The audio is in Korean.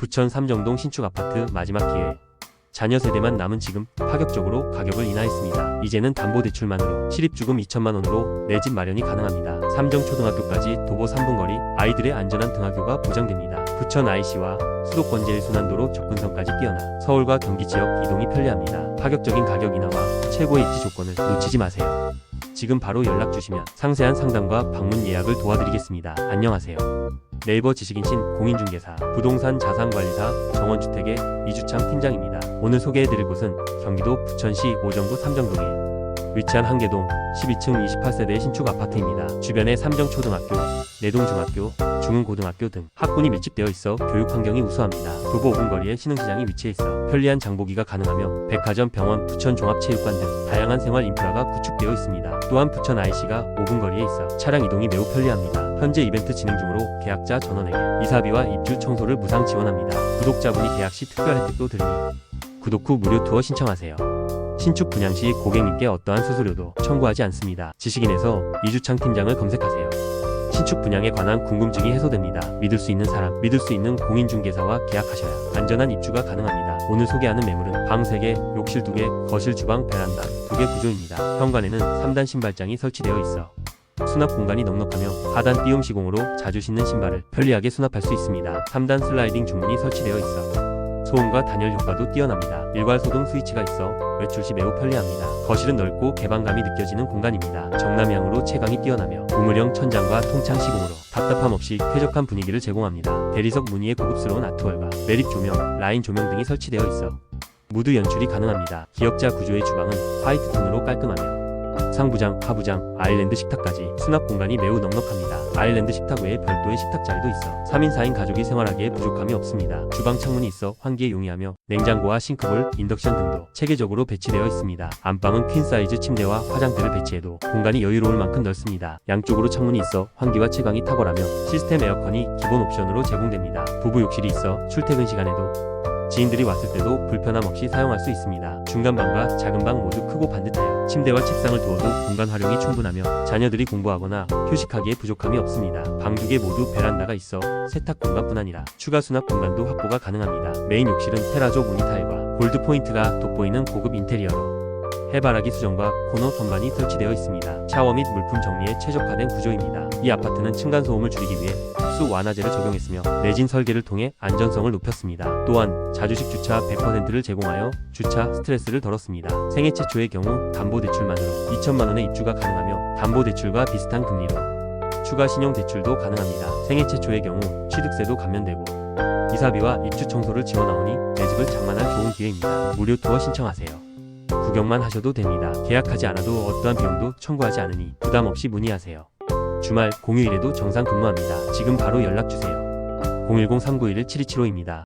부천 삼정동 신축 아파트 마지막 기회. 자녀 세대만 남은 지금 파격적으로 가격을 인하했습니다. 이제는 담보대출만으로 실입주금 2천만 원으로 내 집 마련이 가능합니다. 삼정초등학교까지 도보 3분 거리 아이들의 안전한 등하교가 보장됩니다. 부천 IC와 수도권 제일 순환도로 접근성까지 뛰어나 서울과 경기 지역 이동이 편리합니다. 파격적인 가격 인하와 최고의 입지 조건을 놓치지 마세요. 지금 바로 연락 주시면 상세한 상담과 방문 예약을 도와드리겠습니다. 안녕하세요. 네이버 지식인신 공인중개사 부동산 자산관리사 정원주택의 이주창 팀장입니다. 오늘 소개해드릴 곳은 경기도 부천시 오정구 삼정동에 위치한 한계동 12층 28세대의 신축 아파트입니다. 주변에 삼정초등학교, 내동중학교, 중흥고등학교 등 학군이 밀집되어 있어 교육 환경이 우수합니다. 도보 5분 거리에 신흥시장이 위치해 있어 편리한 장보기가 가능하며 백화점, 병원, 부천 종합체육관 등 다양한 생활 인프라가 구축되어 있습니다. 또한 부천 IC가 5분 거리에 있어 차량 이동이 매우 편리합니다. 현재 이벤트 진행 중으로 계약자 전원에게 이사비와 입주 청소를 무상 지원합니다. 구독자분이 계약 시 특별 혜택도 드리니 구독 후 무료 투어 신청하세요. 신축 분양 시 고객님께 어떠한 수수료도 청구하지 않습니다. 지식인에서 이주창 팀장을 검색하세요. 신축 분양에 관한 궁금증이 해소됩니다. 믿을 수 있는 사람, 믿을 수 있는 공인중개사와 계약하셔야 안전한 입주가 가능합니다. 오늘 소개하는 매물은 방 3개, 욕실 2개, 거실, 주방, 베란다 2개 구조입니다. 현관에는 3단 신발장이 설치되어 있어 수납 공간이 넉넉하며 하단 띄움 시공으로 자주 신는 신발을 편리하게 수납할 수 있습니다. 3단 슬라이딩 주문이 설치되어 있어 소음과 단열 효과도 뛰어납니다. 일괄 소등 스위치가 있어 외출 시 매우 편리합니다. 거실은 넓고 개방감이 느껴지는 공간입니다. 정남향으로 채광이 뛰어나며 우물형 천장과 통창 시공으로 답답함 없이 쾌적한 분위기를 제공합니다. 대리석 무늬의 고급스러운 아트월과 매립 조명, 라인 조명 등이 설치되어 있어 무드 연출이 가능합니다. 기역자 구조의 주방은 화이트 톤으로 깔끔하며 상부장, 하부장, 아일랜드 식탁까지 수납 공간이 매우 넉넉합니다. 아일랜드 식탁 외에 별도의 식탁 자리도 있어 3인 4인 가족이 생활하기에 부족함이 없습니다. 주방 창문이 있어 환기에 용이하며 냉장고와 싱크볼, 인덕션 등도 체계적으로 배치되어 있습니다. 안방은 퀸 사이즈 침대와 화장대를 배치해도 공간이 여유로울 만큼 넓습니다. 양쪽으로 창문이 있어 환기와 채광이 탁월하며 시스템 에어컨이 기본 옵션으로 제공됩니다. 부부 욕실이 있어 출퇴근 시간에도 지인들이 왔을 때도 불편함 없이 사용할 수 있습니다. 중간 방과 작은 방 모두 크고 반듯하여 침대와 책상을 두어도 공간 활용이 충분하며 자녀들이 공부하거나 휴식하기에 부족함이 없습니다. 방 두 개 모두 베란다가 있어 세탁 공간뿐 아니라 추가 수납 공간도 확보가 가능합니다. 메인 욕실은 테라조 무늬 타일과 골드 포인트가 돋보이는 고급 인테리어로 해바라기 수정과 코너 선반이 설치되어 있습니다. 샤워 및 물품 정리에 최적화된 구조입니다. 이 아파트는 층간 소음을 줄이기 위해 흡수 완화제를 적용했으며 내진 설계를 통해 안전성을 높였습니다. 또한 자주식 주차 100%를 제공하여 주차 스트레스를 덜었습니다. 생애 최초의 경우 담보 대출만으로 2천만 원의 입주가 가능하며 담보 대출과 비슷한 금리로 추가 신용 대출도 가능합니다. 생애 최초의 경우 취득세도 감면되고 이사비와 입주 청소를 지원하오니 내 집을 장만할 좋은 기회입니다. 무료 투어 신청하세요. 구경만 하셔도 됩니다. 계약하지 않아도 어떠한 비용도 청구하지 않으니 부담 없이 문의하세요. 주말 공휴일에도 정상 근무합니다. 지금 바로 연락 주세요. 010-391-7275입니다.